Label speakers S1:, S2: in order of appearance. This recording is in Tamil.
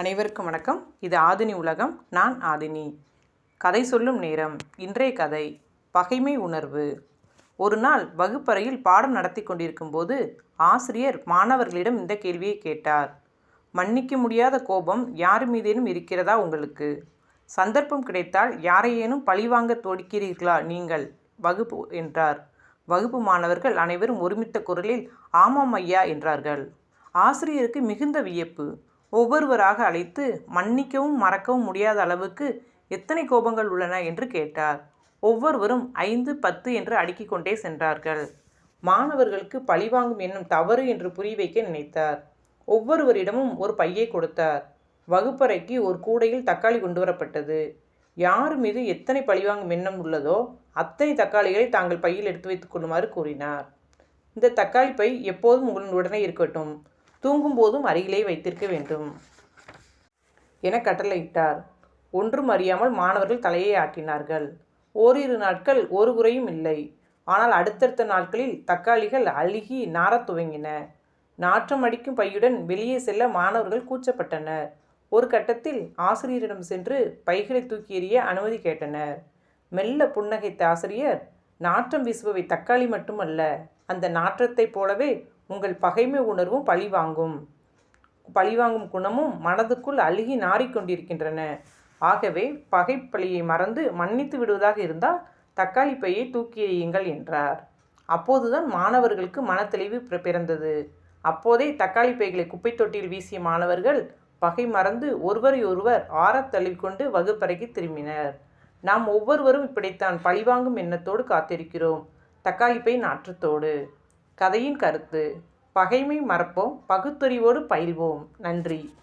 S1: அனைவருக்கும் வணக்கம். இது ஆதினி உலகம் நான் ஆதினி. கதை சொல்லும் நேரம் இன்றைய கதை பகைமை உணர்வு. ஒரு நாள் வகுப்பறையில் பாடம் நடத்தி கொண்டிருக்கும் போது ஆசிரியர் மாணவர்களிடம் இந்த கேள்வியை கேட்டார். மன்னிக்க முடியாத கோபம் யார் மீதேனும் இருக்கிறதா உங்களுக்கு? சந்தர்ப்பம் கிடைத்தால் யாரையேனும் பழிவாங்க தொடுக்கிறீர்களா நீங்கள்? வகுப்பு என்றார். வகுப்பு மாணவர்கள் அனைவரும் ஒருமித்த குரலில் ஆமாம் ஐயா என்றார்கள். ஆசிரியருக்கு மிகுந்த வியப்பு. ஒவ்வொருவராக அழைத்து மன்னிக்கவும் மறக்கவும் முடியாத அளவுக்கு எத்தனை கோபங்கள் உள்ளன என்று கேட்டார். ஒவ்வொருவரும் ஐந்து பத்து என்று அடுக்கிக் கொண்டே சென்றார்கள். மாணவர்களுக்கு பழிவாங்கும் எண்ணம் தவறு என்று புரிய வைக்க நினைத்தார். ஒவ்வொருவரிடமும் ஒரு பையை கொடுத்தார். வகுப்பறைக்கு ஒரு கூடையில் தக்காளி கொண்டு வரப்பட்டது. யார் மீது எத்தனை பழிவாங்கும் எண்ணம் உள்ளதோ அத்தனை தக்காளிகளை தாங்கள் பையில் எடுத்து வைத்துக் கொள்ளுமாறு கூறினார். இந்த தக்காளி பை எப்போதும் உங்களுடனே இருக்கட்டும். தூங்கும் போதும் அருகிலே வைத்திருக்க வேண்டும். என கட்டளையிட்டார். ஒன்றும் அறியாமல் மாணவர்கள் தலையை ஆட்டினார்கள். ஓரிரு நாட்கள் ஒரு குறையும் இல்லை. ஆனால் அடுத்தடுத்த நாட்களில் தக்காளிகள் அழுகி நாரத் துவங்கின. நாற்றம் அடிக்கும் பையுடன் வெளியே செல்ல மாணவர்கள் கூச்சப்பட்டனர். ஒரு கட்டத்தில் ஆசிரியரிடம் சென்று பைகளை தூக்கி எறிய அனுமதி கேட்டனர். மெல்ல புன்னகைத்த ஆசிரியர் நாற்றம் வீசுபவை தக்காளி மட்டுமல்ல அந்த நாற்றத்தைப் போலவே உங்கள் பகைமை உணர்வும் பழிவாங்கும். பழிவாங்கும் குணமும் மனதுக்குள் அழுகி நாறிக்கொண்டிருக்கின்றன ஆகவே பகைப்பழியை மறந்து மன்னித்து விடுவதாக இருந்தால் தக்காளி பையை தூக்கி எறியுங்கள் என்றார். அப்போதுதான் மாணவர்களுக்கு மனத்தெளிவு பிற- பிறந்தது. அப்போதே தக்காளி பைகளை குப்பை தொட்டியில் வீசிய மாணவர்கள் பகை மறந்து ஒருவரை ஒருவர் ஆறத் தழுவிக்கொண்டு வகுப்பறைக்கு திரும்பினர். நாம் ஒவ்வொருவரும் இப்படித்தான் பழிவாங்கும் எண்ணத்தோடு காத்திருக்கிறோம். தக்காளி பை நாற்றத்தோடு கதையின் கருத்து பகைமை மறப்போம் பகுத்தறிவோடு பயில்வோம். நன்றி.